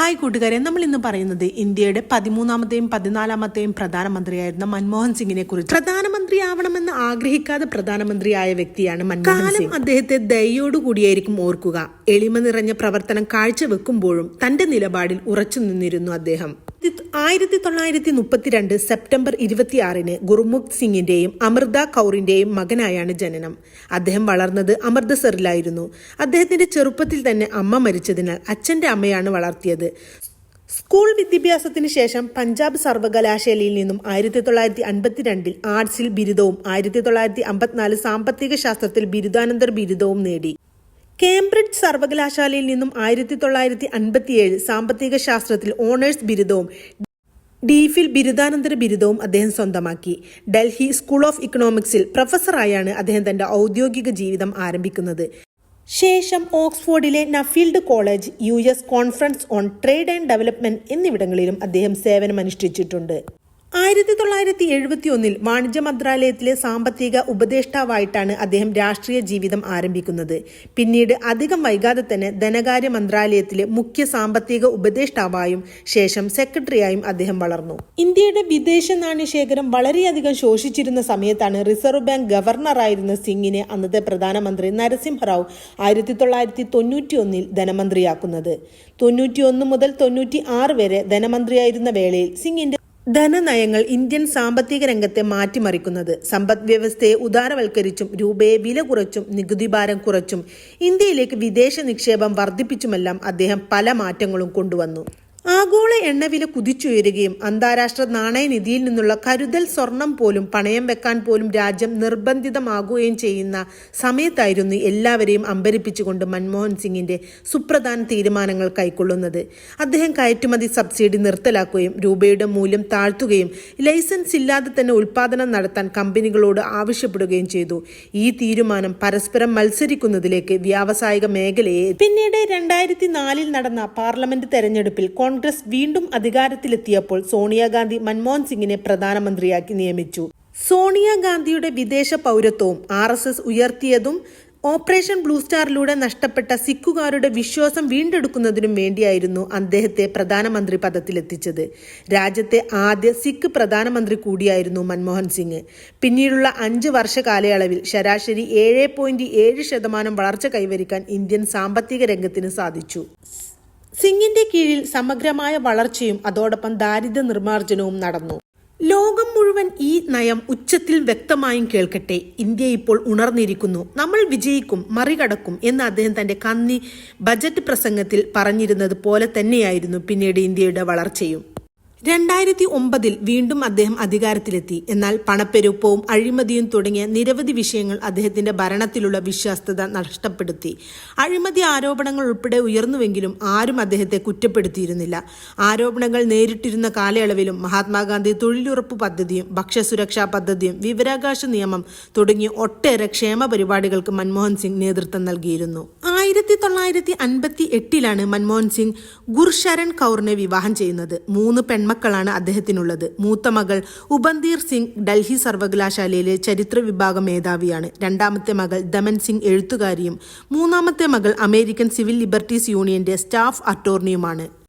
Hi കൂട്ടുകാരെ നമ്മൾ ഇന്ന് പറയുന്നത് ഇന്ത്യയുടെ പതിമൂന്നാമത്തെയും പതിനാലാമത്തെയും പ്രധാനമന്ത്രിയായിരുന്ന മൻമോഹൻ സിംഗിനെ കുറിച്ച്. പ്രധാനമന്ത്രിയാവണമെന്ന് ആഗ്രഹിക്കാതെ പ്രധാനമന്ത്രിയായ വ്യക്തിയാണ് മൻമോഹൻ സിംഗ്. അദ്ദേഹത്തെ ദയോടുകൂടിയായിരിക്കും ഓർക്കുക. എളിമ നിറഞ്ഞ പ്രവർത്തനം കാഴ്ചവെക്കുമ്പോഴും തന്റെ നിലപാടിൽ ഉറച്ചു നിന്നിരുന്നു അദ്ദേഹം. ആയിരത്തി തൊള്ളായിരത്തി മുപ്പത്തിരണ്ട് സെപ്റ്റംബർ ഇരുപത്തിയാറിന് ഗുർമുഖ് സിംഗിന്റെയും അമൃത കൗറിന്റെയും മകനായാണ് ജനനം. അദ്ദേഹം വളർന്നത് അമൃതസറിലായിരുന്നു. അദ്ദേഹത്തിന്റെ ചെറുപ്പത്തിൽ തന്നെ അമ്മ മരിച്ചതിനാൽ അച്ഛന്റെ അമ്മയാണ് വളർത്തിയത്. സ്കൂൾ വിദ്യാഭ്യാസത്തിന് ശേഷം പഞ്ചാബ് സർവകലാശാലയിൽ നിന്നും ആയിരത്തി തൊള്ളായിരത്തി അൻപത്തിരണ്ടിൽ ആർട്സിൽ ബിരുദവും ആയിരത്തി തൊള്ളായിരത്തി അമ്പത്തിനാല് സാമ്പത്തിക ശാസ്ത്രത്തിൽ ബിരുദാനന്തര ബിരുദവും നേടി. കേംബ്രിഡ്ജ് സർവകലാശാലയിൽ നിന്നും ആയിരത്തി തൊള്ളായിരത്തി അൻപത്തിയേഴ് സാമ്പത്തിക ശാസ്ത്രത്തിൽ ഓണേഴ്സ് ബിരുദവും ഡീഫിൽ ബിരുദാനന്തര ബിരുദവും അദ്ദേഹം സ്വന്തമാക്കി. ഡൽഹി സ്കൂൾ ഓഫ് ഇക്കണോമിക്സിൽ പ്രൊഫസറായാണ് അദ്ദേഹം തന്റെ ഔദ്യോഗിക ജീവിതം ആരംഭിക്കുന്നത്. ശേഷം ഓക്സ്ഫോർഡിലെ Nuffield college U conference on trade and development എന്നിവിടങ്ങളിലും അദ്ദേഹം സേവനമനുഷ്ഠിച്ചിട്ടുണ്ട്. ആയിരത്തി തൊള്ളായിരത്തി എഴുപത്തി ഒന്നിൽ വാണിജ്യ മന്ത്രാലയത്തിലെ സാമ്പത്തിക ഉപദേഷ്ടാവായിട്ടാണ് അദ്ദേഹം രാഷ്ട്രീയ ജീവിതം ആരംഭിക്കുന്നത്. പിന്നീട് അധികം വൈകാതെ തന്നെ ധനകാര്യ മന്ത്രാലയത്തിലെ മുഖ്യ സാമ്പത്തിക ഉപദേഷ്ടാവായും ശേഷം സെക്രട്ടറിയായും അദ്ദേഹം വളർന്നു. ഇന്ത്യയുടെ വിദേശ നാണ്യശേഖരം വളരെയധികം ശോഷിച്ചിരുന്ന സമയത്താണ് റിസർവ് ബാങ്ക് ഗവർണറായിരുന്ന സിംഗിനെ അന്നത്തെ പ്രധാനമന്ത്രി നരസിംഹറാവു ആയിരത്തി തൊള്ളായിരത്തി തൊണ്ണൂറ്റി ഒന്നിൽ ധനമന്ത്രിയാക്കുന്നത്. തൊണ്ണൂറ്റി ഒന്ന് മുതൽ തൊണ്ണൂറ്റി ആറ് വരെ ധനമന്ത്രിയായിരുന്ന വേളയിൽ സിംഗിന്റെ ധനനയങ്ങൾ ഇന്ത്യൻ സാമ്പത്തിക രംഗത്തെ മാറ്റിമറിക്കുന്നത്. സമ്പദ് വ്യവസ്ഥയെ ഉദാരവൽക്കരിച്ചും രൂപയെ വില കുറച്ചും നികുതി ഭാരം കുറച്ചും ഇന്ത്യയിലേക്ക് വിദേശ നിക്ഷേപം വർദ്ധിപ്പിച്ചുമെല്ലാം അദ്ദേഹം പല മാറ്റങ്ങളും കൊണ്ടുവന്നു. ആഗോള എണ്ണവില കുതിച്ചുയരുകയും അന്താരാഷ്ട്ര നാണയനിധിയിൽ നിന്നുള്ള കരുതൽ സ്വർണം പോലും പണയം വെക്കാൻ പോലും രാജ്യം നിർബന്ധിതമാകുകയും ചെയ്യുന്ന സമയത്തായിരുന്നു എല്ലാവരെയും അമ്പരിപ്പിച്ചുകൊണ്ട് മൻമോഹൻ സിംഗിന്റെ സുപ്രധാന തീരുമാനങ്ങൾ കൈക്കൊള്ളുന്നത്. അദ്ദേഹം കയറ്റുമതി സബ്സിഡി നിർത്തലാക്കുകയും രൂപയുടെ മൂല്യം താഴ്ത്തുകയും ലൈസൻസ് ഇല്ലാതെ തന്നെ ഉൽപാദനം നടത്താൻ കമ്പനികളോട് ആവശ്യപ്പെടുകയും ചെയ്തു. ഈ തീരുമാനം പരസ്പരം മത്സരിക്കുന്നതിലേക്ക് വ്യാവസായിക മേഖലയെ പിന്നീട് രണ്ടായിരത്തി നാലിൽ നടന്ന പാർലമെന്റ് തെരഞ്ഞെടുപ്പിൽ കോൺഗ്രസ് വീണ്ടും അധികാരത്തിലെത്തിയപ്പോൾ സോണിയാഗാന്ധി മൻമോഹൻ സിംഗിനെ പ്രധാനമന്ത്രിയാക്കി നിയമിച്ചു. സോണിയാഗാന്ധിയുടെ വിദേശ പൗരത്വവും ആർ എസ് എസ് ഉയർത്തിയതും ഓപ്പറേഷൻ ബ്ലൂ സ്റ്റാറിലൂടെ നഷ്ടപ്പെട്ട സിഖുകാരുടെ വിശ്വാസം വീണ്ടെടുക്കുന്നതിനും വേണ്ടിയായിരുന്നു അദ്ദേഹത്തെ പ്രധാനമന്ത്രി പദത്തിലെത്തിച്ചത്. രാജ്യത്തെ ആദ്യ സിഖ് പ്രധാനമന്ത്രി കൂടിയായിരുന്നു മൻമോഹൻ സിംഗ്. പിന്നീടുള്ള അഞ്ച് വർഷ കാലയളവിൽ ശരാശരി ഏഴ് പോയിന്റ് ഏഴ് ശതമാനം വളർച്ച കൈവരിക്കാൻ ഇന്ത്യൻ സാമ്പത്തിക രംഗത്തിന് സാധിച്ചു. സിംഗിന്റെ കീഴിൽ സമഗ്രമായ വളർച്ചയും അതോടൊപ്പം ദാരിദ്ര്യ നിർമ്മാർജനവും നടന്നു. ലോകം മുഴുവൻ ഈ നയം ഉച്ചത്തിൽ വ്യക്തമായും കേൾക്കട്ടെ. ഇന്ത്യ ഇപ്പോൾ ഉണർന്നിരിക്കുന്നു. നമ്മൾ വിജയിക്കും മറികടക്കും എന്ന് അദ്ദേഹം തന്റെ കന്നി ബജറ്റ് പ്രസംഗത്തിൽ പറഞ്ഞിരുന്നത് പോലെ തന്നെയായിരുന്നു പിന്നീട് ഇന്ത്യയുടെ വളർച്ചയും. രണ്ടായിരത്തി ഒമ്പതിൽ വീണ്ടും അദ്ദേഹം അധികാരത്തിലെത്തി. എന്നാൽ പണപ്പെരുപ്പവും അഴിമതിയും തുടങ്ങിയ നിരവധി വിഷയങ്ങൾ അദ്ദേഹത്തിന്റെ ഭരണത്തിലുള്ള വിശ്വാസ്യത നഷ്ടപ്പെടുത്തി. അഴിമതി ആരോപണങ്ങൾ ഉൾപ്പെടെ ഉയർന്നുവെങ്കിലും ആരും അദ്ദേഹത്തെ കുറ്റപ്പെടുത്തിയിരുന്നില്ല. ആരോപണങ്ങൾ നേരിട്ടിരുന്ന കാലയളവിലും മഹാത്മാഗാന്ധി തൊഴിലുറപ്പ് പദ്ധതിയും ഭക്ഷ്യസുരക്ഷാ പദ്ധതിയും വിവരാകാശ നിയമം തുടങ്ങിയ ഒട്ടേറെ ക്ഷേമ പരിപാടികൾക്ക് മൻമോഹൻ സിംഗ് നേതൃത്വം നൽകിയിരുന്നു. ആയിരത്തി തൊള്ളായിരത്തി അൻപത്തി എട്ടിലാണ് മൻമോഹൻ സിംഗ് ഗുർശരൺ കൗറിനെ വിവാഹം ചെയ്യുന്നത്. മൂന്ന് പെൺമക്കളാണ് അദ്ദേഹത്തിനുള്ളത്. മൂത്ത മകൾ ഉപന്തീർ സിംഗ് ഡൽഹി സർവകലാശാലയിലെ ചരിത്ര വിഭാഗം മേധാവിയാണ്. രണ്ടാമത്തെ മകൾ ദമൻ സിംഗ് എഴുത്തുകാരിയും മൂന്നാമത്തെ മകൾ അമേരിക്കൻ സിവിൽ ലിബർട്ടീസ് യൂണിയന്റെ സ്റ്റാഫ് അറ്റോർണിയുമാണ്.